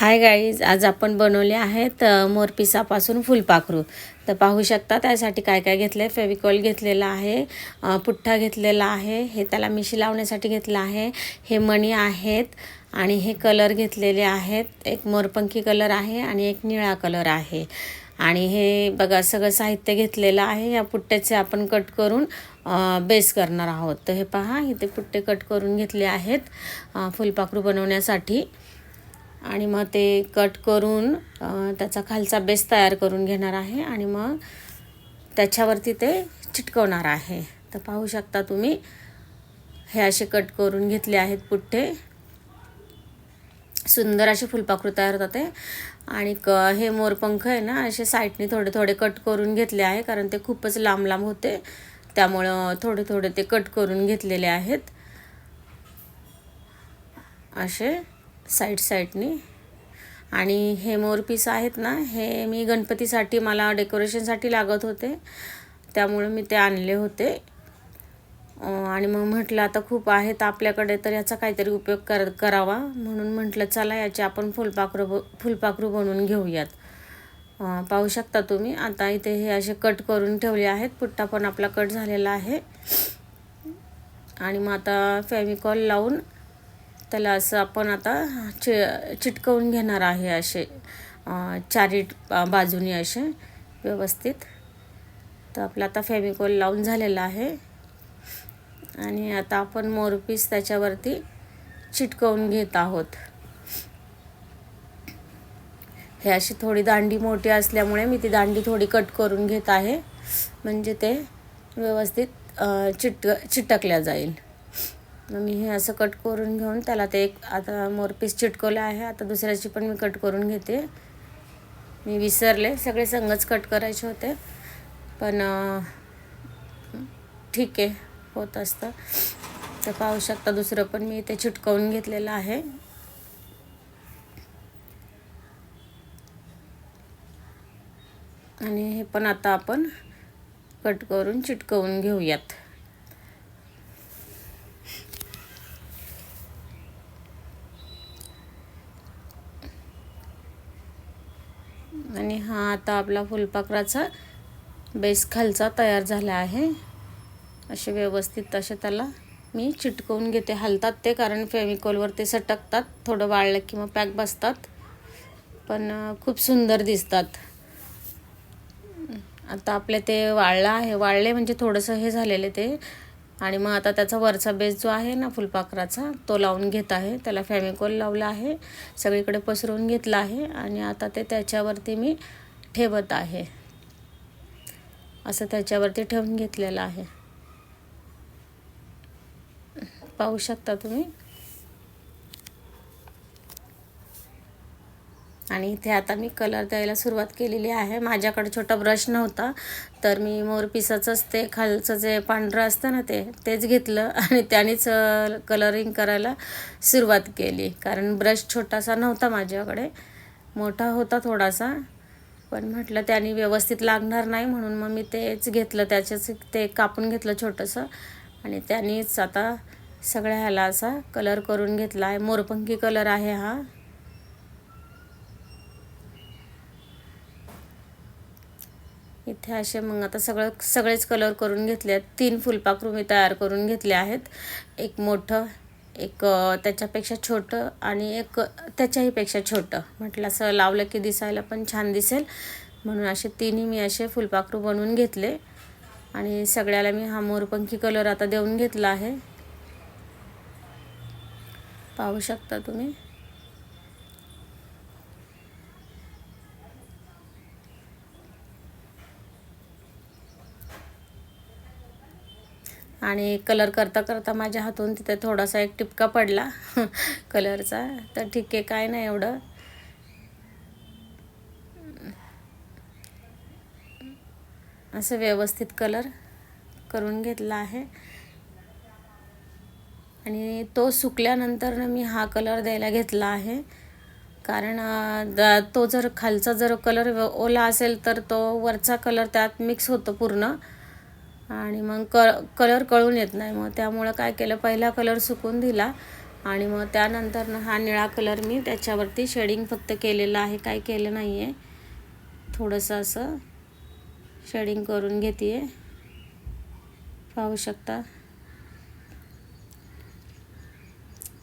Hi guys आज आपण बनवले आहेत मोरपिसापासून फुलपाखरू. तर पाहू शकता त्यासाठी काय काय घेतलं आहे फेविकॉल घेतलेला आहे पुठ्ठा घेतलेला आहे हे त्याला मिशी लावण्यासाठी घेतलं आहे हे मणी आहेत आणि हे कलर घेतलेले आहेत. एक मोरपंखी कलर आहे आणि एक निळा कलर आहे. आणि हे बघा सगळं साहित्य घेतलेलं आहे. या पुट्ट्याचे आपण कट करून बेस करणार आहोत. तर हे पहा इथे पुट्टे कट करून घेतले आहेत फुलपाखरू बनवण्यासाठी. आणि मग ते कट करून त्याचा खालचा बेस तयार करून घेणार आहे आणि मग त्याच्यावरती ते चिटकवणार आहे. तर पाहू शकता तुम्ही हे असे कट करून घेतले आहेत पुठ्ठे. सुंदर असे फुलपाखरू तयार होतात ते. आणि क हे मोरपंख आहे ना असे साईडने थोडे थोडे कट करून घेतले आहे कारण ते खूपच लांब लांब होते. त्यामुळं थोडे थोडे ते कट करून घेतलेले आहेत. असे साईड साईडनी. आणि हे मोरपीस आहेत ना हे मी गणपतीसाठी मला डेकोरेशनसाठी लागत होते. त्यामुळे मी ते आणले होते. आणि मग म्हटलं आता खूप आहेत आपल्याकडे तर याचा काहीतरी उपयोग कर करावा. म्हणून म्हटलं चला याचे आपण फुलपाखरू ब फुलपाखरू बनवून घेऊयात. पाहू शकता तुम्ही आता इथे हे असे कट करून ठेवले आहेत. पुट्टा पण आपला कट झालेला आहे. आणि मग आता फेविकॉल लावून त्याला असं आपण आता चि चिटकवून घेणार आहे असे चारी बाजूनी असे व्यवस्थित. तर आपलं आता फेविकॉल लावून झालेलं आहे. आणि आता आपण मोरपीस त्याच्यावरती चिटकवून घेत आहोत. हे अशी थोडी दांडी मोठी असल्यामुळे मी ती दांडी थोडी कट करून घेत आहे. म्हणजे ते व्यवस्थित चिट चिटकल्या जाईल. मग मी हे असं कट करून घेऊन त्याला ते एक आता मोरपीस चिटकवलं आहे. आता दुसऱ्याची पण मी कट करून घेते. मी विसरले. सगळे संगच कट करायचे होते. पण ठीक आहे. होत असतं. तर पाहू शकता दुसरं पण मी ते चिटकवून घेतलेलं आहे. आणि हे पण आता आपण कट करून चिटकवून घेऊयात. आणि हा आता आपला फुलपाखराचा बेस खालचा तयार झाला आहे. असे व्यवस्थित असे त्याला मी चिटकवून घेते. हलतात ते कारण फेविकॉलवर ते सटकतात. थोडं वाळलं की मग पॅक बसतात. पण खूप सुंदर दिसतात. आता आपले ते वाळलं आहे. वाळले म्हणजे थोडंसं हे झालेले ते. आणि मग आता त्याचा वरचा बेस जो आहे ना फुलपाखराचा तो लावून घेत आहे. त्याला फॅमिकॉल लावला आहे. सगळीकडे पसरवून घेतला आहे आणि आता ते त्याच्यावरती मी ठेवत आहे. असं त्याच्यावरती ठेवून घेतलेलं आहे. पाहू शकता तुम्ही? आणि इथे आता मी कलर द्यायला सुरुवात केलेली आहे. माझ्याकडे छोटा ब्रश नव्हता तर मी मोरपिसाचंच ते खालचं जे पांढरं असतं ना ते तेच घेतलं आणि त्यानेच कलरिंग करायला सुरुवात केली. कारण ब्रश छोटासा नव्हता माझ्याकडे मोठा होता थोडासा पण म्हटलं त्याने व्यवस्थित लागणार नाही म्हणून मग मी तेच घेतलं. त्याच्याच ते कापून घेतलं छोटंसं आणि त्यानेच आता सगळ्या ह्याला असा कलर करून घेतला आहे. मोरपंखी कलर आहे हा. इथे असे मग आता सगळं सगळेच कलर करून घेतले आहेत. तीन फुलपाखरू मी तयार करून घेतले आहेत. एक मोठं एक त्याच्यापेक्षा छोटं आणि एक त्याच्याहीपेक्षा छोटं. म्हटलं असं लावलं की दिसायला पण छान दिसेल. म्हणून असे तिन्ही मी असे फुलपाखरू बनवून घेतले. आणि सगळ्याला मी हा मोरपंखी कलर आता देऊन घेतला आहे. पाहू शकता तुम्ही? आणि कलर करता करता माझ्या हातून तिथे थोडासा एक टिपका पडला. कलरचा तर ठीक आहे काय नाही एवढं. असं व्यवस्थित कलर करून घेतला आहे. आणि तो सुकल्यानंतर मी हा कलर द्यायला घेतला आहे. कारण तो जर खालचा जर कलर ओला असेल तर तो वरचा कलर त्यात मिक्स होतो पूर्ण. आणि मग क कलर कळून येत नाही. मग त्यामुळं काय केलं पहिला कलर सुकून दिला. आणि मग त्यानंतर हा निळा कलर मी त्याच्यावरती शेडिंग फक्त केलेलं आहे. काय केलं नाही आहे थोडंसं असं शेडिंग करून घेते आहे पाहू शकता.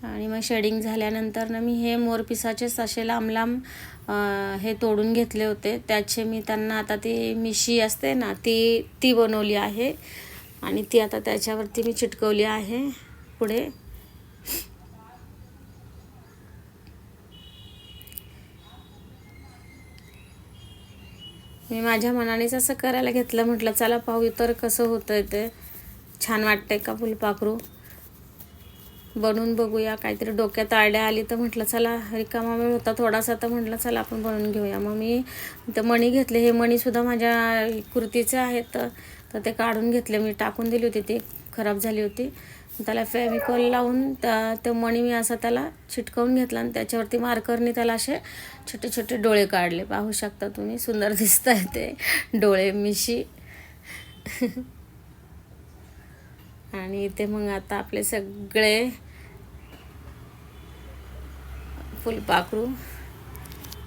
आणि मग शेडिंग झाल्यानंतर ना मी हे मोरपिसाचेच असे लांब लांब हे तोडून घेतले होते. त्याचे मी त्यांना आता ती मिशी असते ना ती ती बनवली आहे. आणि ती आता त्याच्यावरती मी चिटकवली आहे पुढे. मी माझ्या मनानेच असं करायला घेतलं म्हटलं चला पाहू तर कसं होतं ते. छान वाटतंय का फुलपाखरू? बनवून बघूया. काहीतरी डोक्यात आयडिया आली तर म्हटलं चला रिकामा वेळ होता थोडासा तर म्हटलं चला आपण बनवून घेऊया. मग मी ते मणी घेतले. हे मणीसुद्धा माझ्या कुर्तीचे आहेत. तर ते काढून घेतले. मी टाकून दिली होती. ती खराब झाली होती. त्याला फेमिकॉल लावून त्या ते मणी मी असा त्याला चिटकवून घेतला आणि त्याच्यावरती मार्करने त्याला असे छोटे छोटे डोळे काढले. पाहू शकता तुम्ही सुंदर दिसत आहे ते डोळे मिशी. आणि इथे मग आता आपले सगळे फुलपाखरू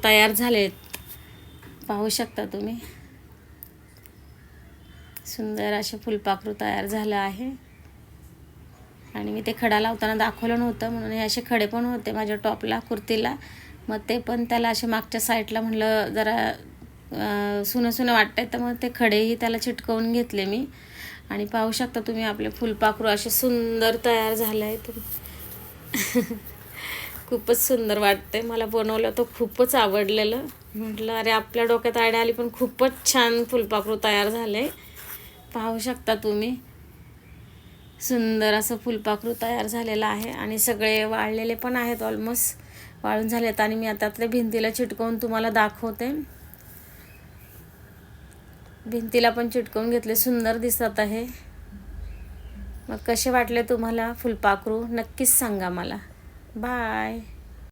तयार झालेत. पाहू शकता तुम्ही. सुंदर असे फुलपाखरू तयार झालं आहे. आणि मी ते खडा लावताना दाखवलं नव्हतं म्हणून हे असे खडे पण होते माझ्या टॉपला कुर्तीला. मग ते पण त्याला असे मागच्या साईडला म्हटलं जरा सुनं सुनं वाटतंय तर मग ते खडेही त्याला चिटकवून घेतले मी. आणि पाहू शकता तुम्ही आपले फुलपाखरू असे सुंदर तयार झाले आहेत. खूपच सुंदर वाटते मला बनवलं तर खूपच आवडलेलं. म्हटलं अरे आपल्या डोक्यात आयडिया आली पण खूपच छान फुलपाखरू तयार झाले. पाहू शकता तुम्ही. सुंदर असं फुलपाखरू तयार झालेलं आहे आणि सगळे वाळलेले पण आहेत ऑलमोस्ट वाळून झालेत आणि मी आता त्या भिंतीला चिटकवून तुम्हाला दाखवते. भिंतीला पण चिटकवून घेतले सुंदर दिसत आहे. मग कसे वाटले तुम्हाला फुलपाखरू? नक्कीच सांगा मला. Bye.